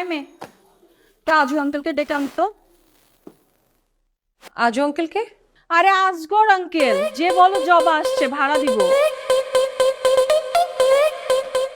আয় মে তা আজু আঙ্কেলকে ডেকে আনতো। আজু আঙ্কেলকে আরে আজগর আঙ্কেল যে বলো জব আসছে ভাড়া দিব।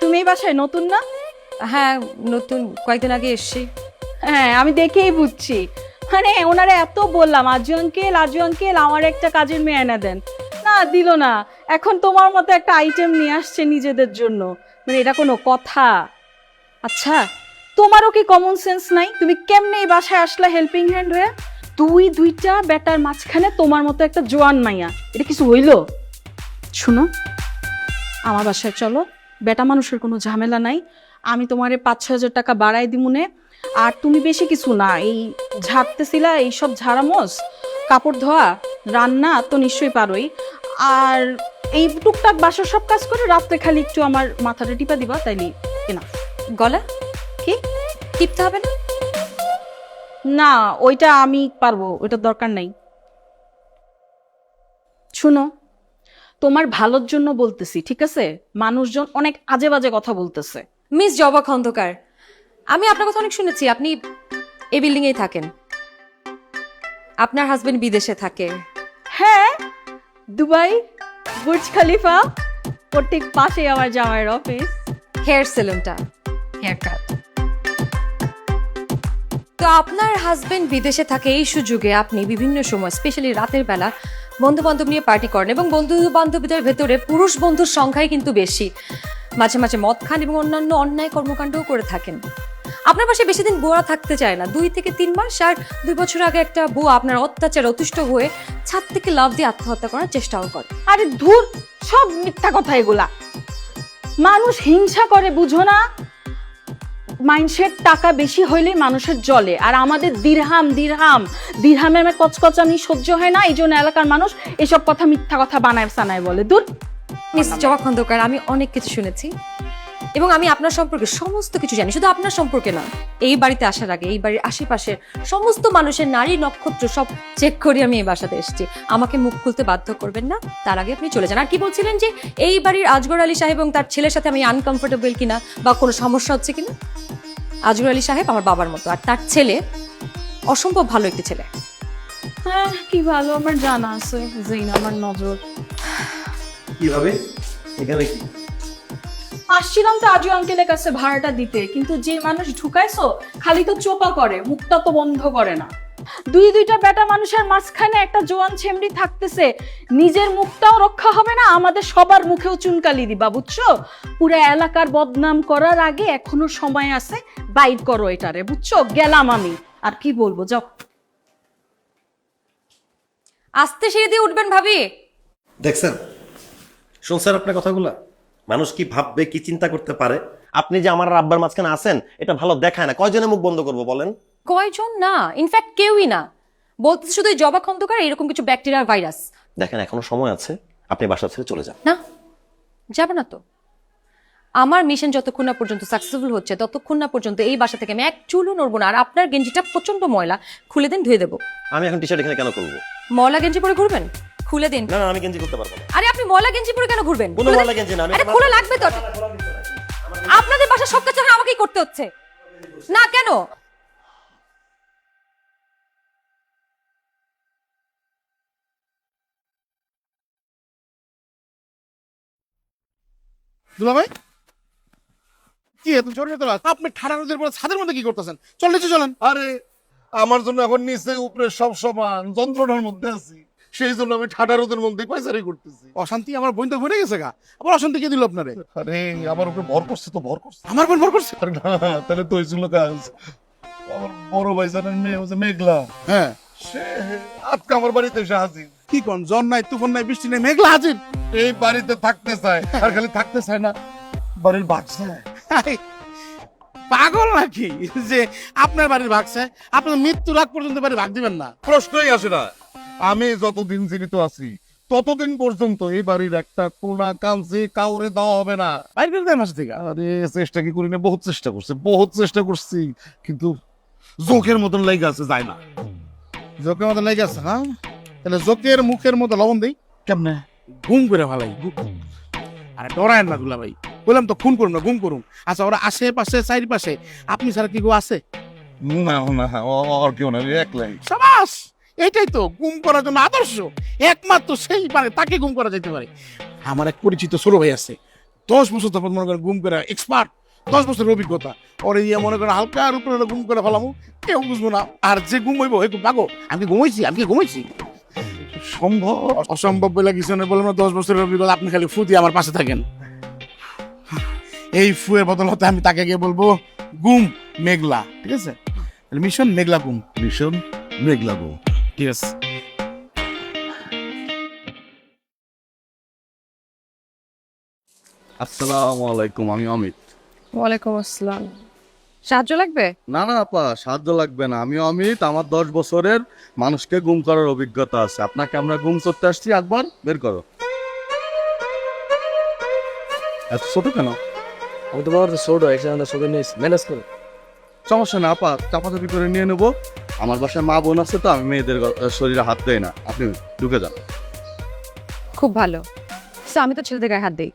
তুমি এই বাসায় নতুন না? হ্যাঁ নতুন কয়েকদিন আগে এসছি। হ্যাঁ আমি দেখেই বুঝছি। মানে ওনারা এত বললাম আজু আঙ্কেল আজু আঙ্কেল আমার একটা কাজের মেয়ে এনে দেন। না দিল না। এখন তোমার মতো একটা আইটেম নিয়ে আসছে নিজেদের জন্য। মানে এটা কোনো কথা। আচ্ছা তোমারও কি কমন সেন্স নাই? তুমি কেমনে এই বাসায় আসলা হেল্পিং হ্যান্ড হয়ে? দুই দুইটা বেটার মাঝখানে তোমার মতো একটা জোয়ান মাইয়া। এটা কিছু হইল? শুনো, আমার বাসায় চলো। বেটা মানুষের কোনো ঝামেলা নাই। আমি তোমারে পাঁচ ছ হাজার টাকা বাড়াই দিমুনে। আর তুমি বেশি কিছু না, এই ঝাড়তেছিলা, এইসব ঝাড়ামোস কাপড় ধোয়া, রান্না তো নিশ্চয়ই পারোই। আর এই টুকটাক বাসার সব কাজ করে রাত্রে খালি একটু আমার মাথাটা টিপা দিবা, তাইলে কেনা গলা? কি? টিপতে হবে না? না ওইটা আমি পারব ওইটা দরকার নাই। শুনো তোমার ভালোর জন্য বলতেছি ঠিক আছে? মানুষজন অনেক আজে বাজে কথা বলতেছে। মিস জবা খন্দকার আমি আপনার কথা অনেক শুনেছি আপনি এই বিল্ডিং এই থাকেন। আপনার হাজবেন্ড বিদেশে থাকে। হ্যাঁ দুবাই বুর্জ খালিফা ওর ঠিক পাশেই আমার জামাইয়ের অফিস হেয়ার সেলুনটা। হেয়ার কাট তো আপনার হাজবেন্ড বিদেশে থাকে, এই সুযোগে আপনি বিভিন্ন সময় স্পেশালি রাতের বেলা বন্ধু বান্ধব নিয়ে পার্টি করেন এবং বন্ধু বান্ধবীদের ভেতরে পুরুষ বন্ধুর সংখ্যাই কিন্তু বেশি। মাঝে মাঝে মদ খান এবং অন্যান্য অন্যায় কর্মকাণ্ডও করে থাকেন। আপনার পাশে বেশি দিন বুয়া থাকতে চায় না। দুই থেকে তিন মাস আর দুই বছর আগে একটা বুয়া আপনার অত্যাচার অতুষ্ট হয়ে ছাদ থেকে লাভ দিয়ে আত্মহত্যা করার চেষ্টাও করে। আরে ধুর, সব মিথ্যা কথা এগুলা। মানুষ হিংসা করে, বুঝো না? মাইন্ডসেট টাকা বেশি হইলেই মানুষের জলে। আর আমাদের দিরহাম দিরহাম। দিরহামে আমার কচকচানি সহ্য হয় না, এই জন্য এলাকার মানুষ এসব কথা মিথ্যা কথা বানায় সানায় বলে। দূর। মিস জবা খন্দকার আমি অনেক কিছু শুনেছি। এবং আমি আপনার সম্পর্কে সমস্ত কিছু জানি। শুধু আপনার সম্পর্কে না এই বাড়িতে আসার আগে এই বাড়ির আশেপাশের সমস্ত মানুষের নারী নক্ষত্র সব চেক করে আমি এই বাসাতে এসেছি। আমাকে মুখ খুলতে বাধ্য করবেন না তার আগে আপনি চলে যান। আর কি বলছিলেন যে এই বাড়ির আজগর আলী সাহেব এবং তার ছেলের সাথে আমি আনকমফোর্টেবল কিনা বা কোনো সমস্যা হচ্ছে কিনা? আজগর আলী সাহেব আমার বাবার মতো আর তার ছেলে অসম্ভব ভালো একটি ছেলে। হ্যাঁ কি ভালো আমার জানা আছে আমার নজর। কীভাবে? এখানে কি? আসছিলাম তো আজু আঙ্কেলের কাছে ভাড়াটা দিতে, কিন্তু যে মানুষ ঢুকাইছো, খালি তো চোপা করে মুখটা তো বন্ধ করে না। দুই দুইটা বেটা মানুষের মাঝখানে একটা জোয়ান ছেমড়ি থাকতেছে, নিজের মুখটাও রক্ষা হবে না, আমাদের সবার মুখেও চুনকালি দিবা, বুঝছ? পুরো এলাকার বদনাম করার আগে এখনও সময় আছে, বাইর করো এটারে, বুঝছ? গেলাম আমি। আর কি বলব, যাও। আস্তে সিঁড়ি দিয়ে উঠবেন ভাবি। দেখছেন শুনছেন আপনার কথাগুলা। মানুষ কি ভাববে কি চিন্তা করতে পারে? আপনি যে আমার আর আব্বার মাঝখানে আছেন এটা ভালো দেখায় না। কয়জনে মুখ বন্ধ করব বলেন? কয়জন? না ইনফ্যাক্ট কেউই না। বলতে শুধু এই জবা খন্দকার এরকম কিছু ব্যাকটেরিয়া ভাইরাস দেখেন এখনও সময় আছে আপনি বাসা ছেড়ে চলে যান। না যাবে না তো। আমার মিশন যতক্ষণ না পর্যন্ত সাকসেসফুল হচ্ছে ততক্ষণ না পর্যন্ত এই বাসা থেকে আমি এক চুলও নড়বো না আর আপনার গেঞ্জিটা প্রচণ্ড ময়লা খুলে দিন ধুয়ে দেবো। আমি এখন টি শার্ট এখানে কেন করব ময়লা গেঞ্জি পরে ঘুরবেন? খুলে দিন। না না আমি গেঞ্জি করতে পারব না। আরে আপনি ময়লা গেঞ্জি পরে কেন ঘুরবেন? কোনো ময়লা গেঞ্জি না, আমি আরে খোলা লাগবে তো? আপনাদের বাসা সব কাজ এখন আমাকেই করতে হচ্ছে। না কেন? দুলা ভাই কি এত ছোট ছোট রাত? আপনি ঠাডা রোদের পরে ছাদের মধ্যে কি করতেছেন? চল নিচে চলেন। আরে আমার জন্য এখন নিচে উপরে সব সমান যন্ত্রণার মধ্যে আছি। সেই জন্য আমি ঠাডা রোদের মধ্যে পাইচারি করতেছি। অশান্তি আমার বোন তো ভরে গেছে গা। আবার অশান্তি কে দিল আপনারে? আরে আমার উপরে ভর করছে তো ভর করছে। আমার বোন ভর করছে? আরে না তাহলে তো হয়েছিল কাজ। আমার বড় ভাই জানেন মেয়ে হচ্ছে মেঘলা। হ্যাঁ। সে আজকে আমার বাড়িতে এসে হাজির। কি কোন জন নাই তুফান নাই বৃষ্টি নাই মেঘলা হাজির? এই বাড়িতে থাকতে চায় আর খালি থাকতে চায় না বাড়ির হাই, পাগল নাকি? যে আপনার বাড়ির ভাগ চায় আপনার মৃত্যুর আগ পর্যন্ত বাড়ি ভাগ দিবেন না। প্রশ্নই আসে না। আমি যতদিন জীবিত আছি ততদিন পর্যন্ত এই বাড়ির একটা কোনা কামছে কাউরে দেওয়া হবে না। বাইরে করে দেয় মাসে থেকে? আরে চেষ্টা কি করি না? বহুত চেষ্টা করছে বহুত চেষ্টা করছি কিন্তু জোকের মতন লেগে আছে যায় না। জোকের মতন লেগে আছে হ্যাঁ? তাহলে জোকের মুখের মতো লবণ দেই। কেমনে? ঘুম করে ভালাই আরে ডরায় না দুলা ভাই। বললাম তো খুন করুন না ঘুম করুন। আচ্ছা ওরা আশেপাশে চারিপাশে আপনি ছাড়া কি কেউ আছে? না না ও- ও- আর কেউ না একলাই। সাবাস! এটাই তো গুম করার জন্য আদর্শ। একমাত্র সেই পারে তাকে গুম করা যেতে পারে। আমার এক পরিচিত ছোট ভাই আছে। দশ বছর তারপর মনে করেন গুম করে এক্সপার্ট দশ বছরের অভিজ্ঞতা। ওরে ইয়ে মনে করেন হালকার উপরে গুম করে ফেলামু। কেউ বুঝব না। আর যে গুম হইব একটু পাগো আমি ঘুমাইছি আমি কি ঘুমাইছি? সম্ভব? অসম্ভব বলে কিছু নেই বললাম না দশ বছরের অভিজ্ঞতা আপনি খালি ফু দিয়ে আমার পাশে থাকেন। এই ফুয়ের বদলতে আমি তাকে গিয়ে বলব গুম মেঘলা ঠিক আছে? মিশন মেঘলা গুম মিশন মেঘলা লাগো ঠিক আছে আসসালামু আলাইকুম আমি অমিত। ওয়ালাইকুম আসসালাম। সাহায্য লাগবে? না না আপা সাহায্য লাগবে না। আমি অমিত আমার দশ বছরের মানুষকে গুম করার অভিজ্ঞতা আছে। আপনাকে আমরা গুম করতে আসছি একবার বের করো। এত ছোট কেন? আমি তোমার ছোট একসাথে ছোট নিয়েছি। ম্যানেজ করে। সমস্যা না আপা চাপাচাপি করে নিয়ে নেব। আমার বাসায় মা বোন আছে তো আমি মেয়েদের গ- শরীরে হাত দেই না। আপনি ঢুকে যান। খুব ভালো। আমি তো ছেলেদের গায়ে হাত দিই।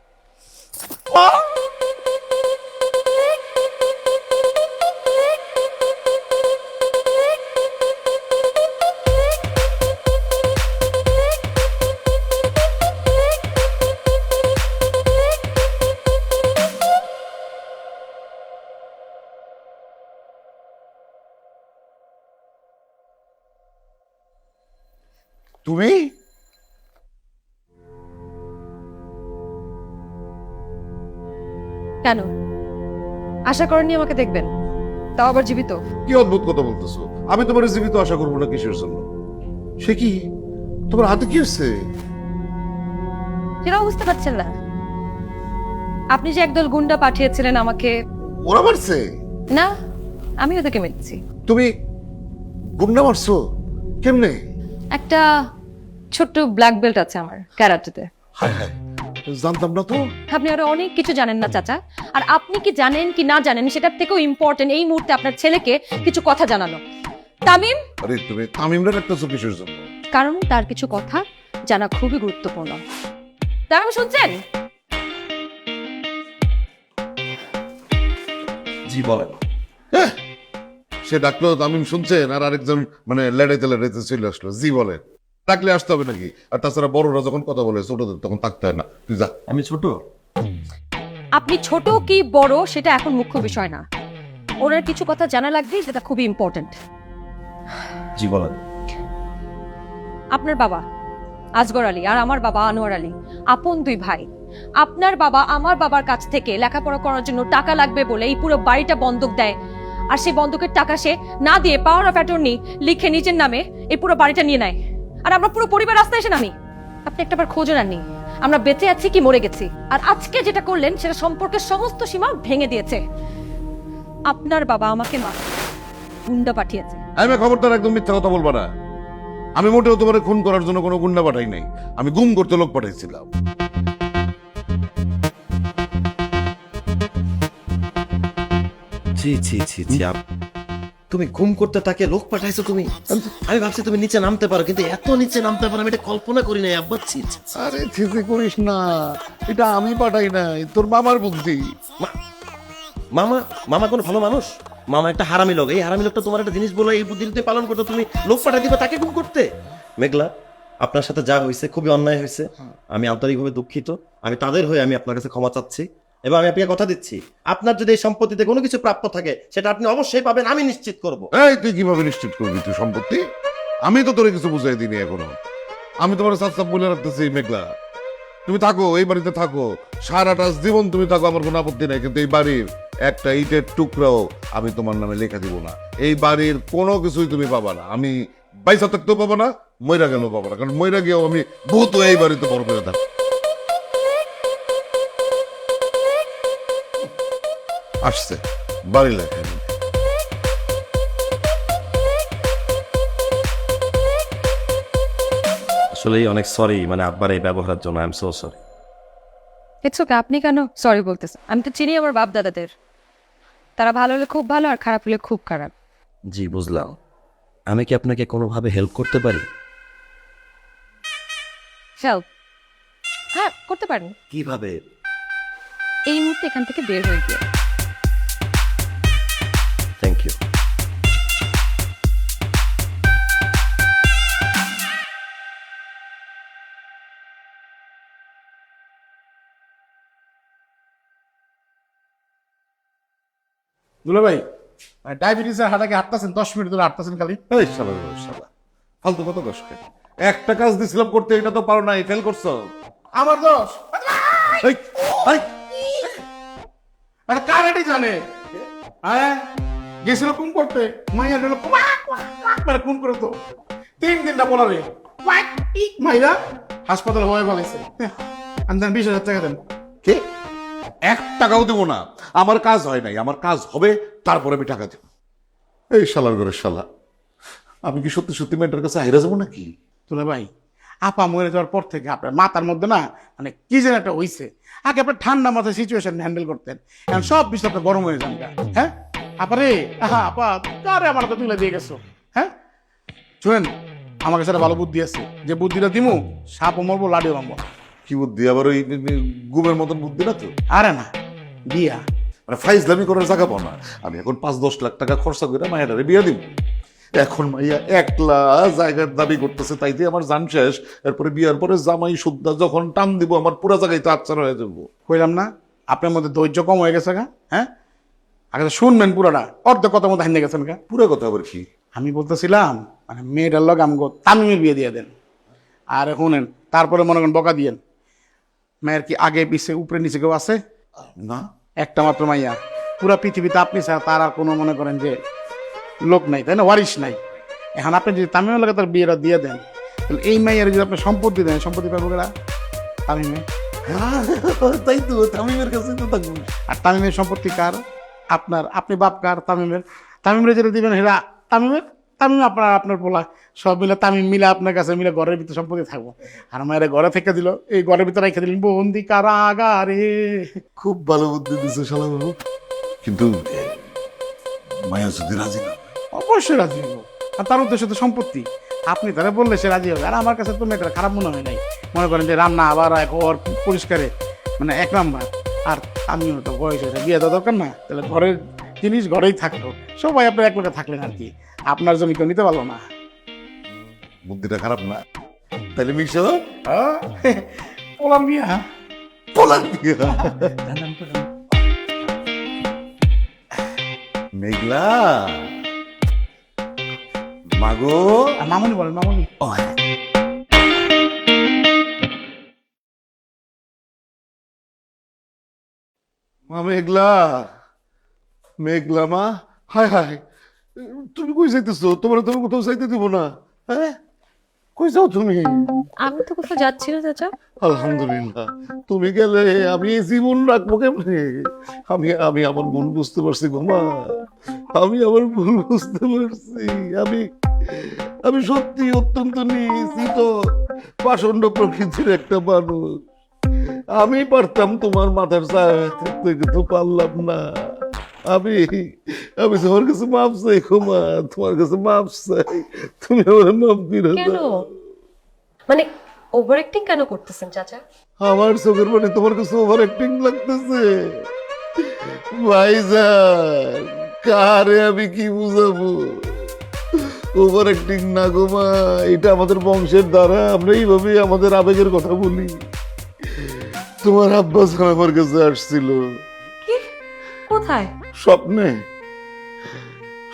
আশা করেননি আমাকে দেখবেন। তাও আবার জীবিত। কি অদ্ভুত কথা বলতেছো? আমি তোমার জীবিত আশা করব না কিসের জন্য? সে কি? তোমার হাতে কি হচ্ছে সেটাও বুঝতে পারছেন না। আপনি যে একদল গুন্ডা পাঠিয়েছিলেন আমাকে ওরা মারছে? না আমি ওদেরকে মেরেছি। তুমি গুন্ডা মারছো? কেমনে? একটা ছোট্ট ব্ল্যাক বেল্ট আছে আমার ক্যারাটেতে। হায় হায়। জানতাম না তো। আপনি আরও অনেক কিছু জানেন না চাচা। আর আপনি কি জানেন কি না জানেন সেটার থেকেও ইম্পর্টেন্ট এই মুহূর্তে আপনার ছেলেকে কিছু কথা জানানো। তামিম? আরে তুমি তামিমরা রাখতেছো কিসের জন্য কারণ তার কিছু কথা জানা খুবই গুরুত্বপূর্ণ। তামিম শুনছেন? জি বলেন। সে ডাকলো তামিম শুনছেন? আর আরেকজন মানে লেড়াইতে লেড়াইতে চলে আসলো। জি বলে ডাকলে আসতে হবে নাকি? আর তাছাড়া বড়রা যখন কথা বলে ছোটদের তখন থাকতে হয় না। তুই যা। আমি ছোট? আপনি ছোট কি বড় সেটা এখন মুখ্য বিষয় না। ওনার কিছু কথা জানা লাগবে যেটা খুবই ইম্পর্টেন্ট জি বলেন। আপনার বাবা আজগর আলী আর আমার বাবা আনোয়ার আলী আপন দুই ভাই। আপনার বাবা আমার বাবার কাছ থেকে লেখাপড়া করার জন্য টাকা লাগবে বলে এই পুরো বাড়িটা বন্ধক দেয়। আর সেই বন্ধকের টাকা সে না দিয়ে পাওয়ার অফ অ্যাটর্নি লিখে নিজের নামে এই পুরো বাড়িটা নিয়ে নেয়। আর আমরা পুরো পরিবার রাস্তায় এসে নামি। আপনি একটাবার খোঁজও নেননি। আমরা বেঁচে আছি কি মরে গেছি। আর আজকে যেটা করলেন সেটা সম্পর্কের সমস্ত সীমা ভেঙে দিয়েছে। আপনার বাবা আমাকে মা গুন্ডা পাঠিয়েছে। আমি খবরদার একদম মিথ্যা কথা বলবা না। আমি মোটেও তোমার খুন করার জন্য কোনো গুন্ডা পাঠাই নাই। আমি গুম করতে লোক পাঠাইছিলাম। জি জি ছি আপ- তুমি ঘুম করতে তাকে লোক পাঠাইছো তুমি? আমি ভাবছি তুমি নিচে নামতে পারো কিন্তু এত নিচে নামতে পারো আমি এটা কল্পনা করি নাই আব্বা ছি। আরে থিসি করিস না। এটা আমি পাঠাই নাই তোর মামার বুদ্ধি। মামা মামা কোনো ভালো মানুষ? মামা একটা হারামি লোক। এই হারামি লোকটা তোমার একটা জিনিস বলে এই বুদ্ধি তুই পালন করতে তুমি লোক পাঠাই দিবে তাকে গুম করতে? মেঘলা আপনার সাথে যা হয়েছে খুবই অন্যায় হয়েছে। আমি আন্তরিকভাবে দুঃখিত। আমি তাদের হয়ে আমি আপনার কাছে ক্ষমা চাচ্ছি। এবং আমি আপনাকে কথা দিচ্ছি। আপনার যদি এই সম্পত্তিতে কোনো কিছু প্রাপ্য থাকে, সেটা আপনি অবশ্যই পাবেন, আমি নিশ্চিত করব। এই, তুই কীভাবে নিশ্চিত করবি তুই সম্পত্তি? আমি তো তোরে কিছু বুঝাই দিইনি এখনও। আমি তোমার সাথে বলে রাখতেছি, মেঘলা। তুমি থাকো, এই বাড়িতে থাকো। সারাটা জীবন তুমি থাকো, আমার কোনো আপত্তি নাই। কিন্তু এই বাড়ির একটা ইটের টুকরাও আমি তোমার নামে লেখা দিব না। এই বাড়ির কোনো কিছুই তুমি পাবা না। আমি বাইসা থাকতেও পাবো না ময়রা গেলেও পাবো না। কারণ ময়রা গিয়েও আমি বহুত এই বাড়িতে বড় করে থাকব। আসছে বাড়ি লেখা আসলেই অনেক সরি মানে আব্বার এই ব্যবহারের জন্য I am so sorry it's okay আপনি কেন সরি বলতেছেন? আমি তো চিনি আমার বাপ দাদাদের তারা ভালো হলে খুব ভালো আর খারাপ হলে খুব খারাপ। জি বুঝলাম। আমি কি আপনাকে কোনোভাবে হেল্প করতে পারি? হেল্প হ্যাঁ করতে পারেন। কীভাবে? এই মুহূর্তে এখান থেকে বের হয়ে গিয়ে। দুলা ভাই ডায়াবেটিসের হাটাকে হাঁটতেছেন দশ মিনিট ধরে হাঁটতেছেন খালি। এই শালা শালা। ফালতু কত কষ্ট খাই একটা কাজ দিছিলাম করতে এটা তো পারো নাই ফেল করছ। আমার দোষ? আরে। কার এটি জানে? হ্যাঁ গেছিল কোন করতে? মাইয়া দিল মানে কোন করে তো তিন তিনটা বলারে। মাইরা হাসপাতালে হয়ে ফেলেছে আন্দান বিশ হাজার টাকা দেন। কে? এক টাকাও দেবো না। আমার কাজ হয় নাই, আমার কাজ হবে, তারপরে আমি টাকা দেব। এই শালার ঘরের শালা। আমি কি সত্যি সত্যি মেয়েটার কাছে হেরে যাব নাকি? তুলে ভাই, আপা মরে যাওয়ার পর থেকে আপনার মাথার মধ্যে না মানে কি যেন একটা হইছে। আগে আপনার ঠান্ডা মাথায় সিচুয়েশন হ্যান্ডেল করতেন, এখন সব বিষয় আপনার গরম হয়ে যান। হ্যাঁ? আপারে আহা, আপা, কারে আমার হাতে তুলে দিয়ে গেছো? হ্যাঁ? শুনেন, আমার কাছে একটা ভালো বুদ্ধি আছে। যে বুদ্ধিটা দিমু, সাপও মরবো লাডিও মারবো। কি বুদ্ধি? আবার ওই গুমের মতন বুদ্ধি না তো? আরে না বিয়া। মানে ফাইজলামি করার জায়গা পাও না। আমি এখন পাঁচ দশ লাখ টাকা খরচা করে মায়েরারে বিয়ে দিব। এখন মাইয়া একলা জায়গার দাবি করতেছে তাই দিয়ে আমার জান শেষ। এরপরে বিয়ার পরে জামাই সুদ্ধা যখন টান দিব আমার পুরা জায়গায় তো আচ্ছার হয়ে যাব। কইলাম না আপনার মধ্যে ধৈর্য কম হয়ে গেছে গা হ্যাঁ? আগে তো শুনবেন পুরোটা অর্ধেক কথা মতো হাইনে গেছেন গা। পুরো কথা আবার কি? আমি বলতেছিলাম মানে মেয়েটার লগ আমগো তামিমের বিয়ে দিয়ে দেন। আর শুনেন তারপরে মনে করেন বকা দিয়েন। মেয়ের কি আগে পিছে উপরে নিচে কেউ আছে? না। একটা মাত্র মাইয়া। পুরা পৃথিবীতে আপনি ছাড়া তার আর কোনো মনে করেন যে লোক নাই তাই না? ওয়ারিশ নাই। এখন আপনি যদি তামিমের লগে তার বিয়েটা দিয়ে দেন তাহলে এই মাইয়ার যদি আপনি সম্পত্তি দেন সম্পত্তি পাবো গেলা তামিমে। তাই তো তামিমের কাছে তো থাকব। আর তামিমের সম্পত্তি কার? আপনার আপনি বাপ কার? তামিমের। তামিমের যেটা দিবেন হেরা তামিমের? তামিম আপনার আপনার পোলা সব মিলে তামিম মিলে আপনার কাছে মিলে ঘরের ভিতরে সম্পত্তি থাকব। আর আমার ঘরে থেকে দিল এই ঘরের ভিতরে রেখে দিলেন বন্দি কারাগারে। খুব ভালো বুদ্ধি দিছে শালা বাবু কিন্তু মায়া যদি রাজি না অবশ্যই রাজি হব। আর তার উদ্দেশ্য তো সম্পত্তি। আপনি তারা বললে সে রাজি হবে। আর আমার কাছে তো মেয়েটা খারাপ মনে হয় নাই। মনে করেন যে রান্না আবার ঘর পরিষ্কারে মানে এক নাম্বার। আর আমিও তো বয়স হয়েছে বিয়ে দেওয়া দরকার না। তাহলে ঘরের জিনিস ঘরেই থাকল সবাই আপনার এক লোকে থাকলেন আর কি। আপনার জমি কেউ নিতে পারল না। বুদ্ধিটা খারাপ না? তাহলে মিশো বিয়া মেঘলা। মাগো। মামনি বলেন মামনি। মা মেঘলা। মেঘলা মা হায় হায়। তুমি কই যাইতেছো? তোমার তুমি কোথাও যাইতে দিব না হ্যাঁ? কই যাও তুমি? আমি তো কোথাও যাচ্ছি না চাচা। আলহামদুলিল্লাহ। তুমি গেলে আমি এই জীবন রাখব কেমনে? আমি আমি আমার ভুল বুঝতে পারছি গো মা আমি আমার ভুল বুঝতে পারছি। আমি আমি সত্যি অত্যন্ত নিশ্চিত পাষণ্ড প্রকৃতির একটা মানুষ। আমি পারতাম তোমার মাথার ছায়া থাকতে কিন্তু পারলাম না। আমি আমি তোমার কাছে মাপ চাই ক্ষমা তোমার কাছে মাপ চাই। তুমি আমার মাপ করে কেন? মানে ওভার অ্যাক্টিং কেন করতেছেন চাচা? আমার চোখের মানে তোমার কাছে ওভার অ্যাক্টিং লাগতেছে। ভাইজান কারে আমি কি বুঝাবো? ওভার অ্যাক্টিং না গো মা এটা আমাদের বংশের দ্বারা আমরা এইভাবে আমাদের আবেগের কথা বলি। তোমার আব্বাস আমার কাছে আসছিল। কোথায়? স্বপ্নে।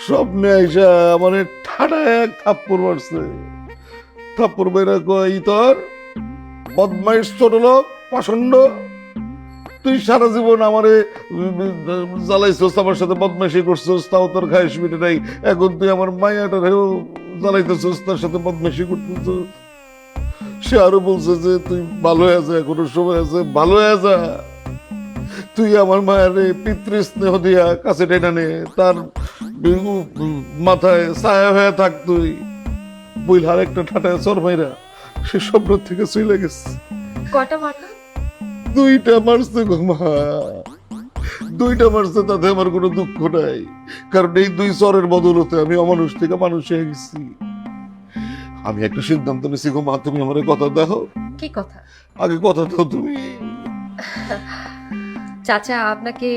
স্বপ্নে আইসা আমার এক মারছে। কই তোর বদমাইশ ছোট লোক, পাষণ্ড। তুই সারা জীবন আমারে আমার সাথে বদমাইশি করছস, তাও তোর খাইস মিটে নাই। এখন তুই আমার মায়াটারেও জ্বালাইতেছস, তার সাথে বদমাইশি করতেছস। সে আরও বলছে যে, তুই ভালো যা, এখনও সময় আছে, ভালো হয়ে তুই আমার মায়ের পিতৃ স্নেহ দিয়া কাছে টেনে নে তার মাথায় ছায়া হয়ে থাক তুই। বইলার একটা ঠাটায় চর মাইরা সে স্বপ্ন থেকে চলে গেছে। কটা মারলো? দুইটা মারছে গো মা। দুইটা মারছে তাতে আমার কোনো দুঃখ নাই। কারণ এই দুই চরের বদলতে আমি অমানুষ থেকে মানুষ হয়ে গেছি। আমি একটা সিদ্ধান্ত নিছি গো মা তুমি আমার কথা দেখো কি কথা? আগে কথা দাও তুমি। চাচা, আপনাকে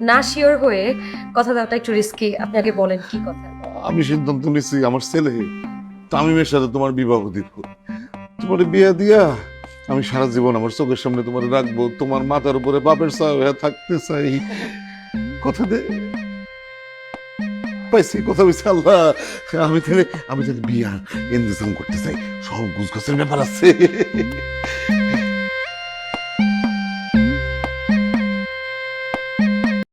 না শিওর হয়ে কথা দেওয়াটা একটু রিস্কি আপনি আগে বলেন কি কথা? আমি সিদ্ধান্ত নিচ্ছি আমার ছেলে তামিমের সাথে তোমার বিবাহ দিব। তোমার বিয়ে দিয়া আমি সারা জীবন আমার চোখের সামনে তোমার রাখব। তোমার মাথার উপরে বাপের ছায়া থাকতে চাই। কথা দে। পাইছি, কথা বলছি আল্লাহ। আমি তাহলে আমি তাহলে বিয়ার ইন্তজাম করতে চাই। সব গুজগাছের ব্যাপার আছে।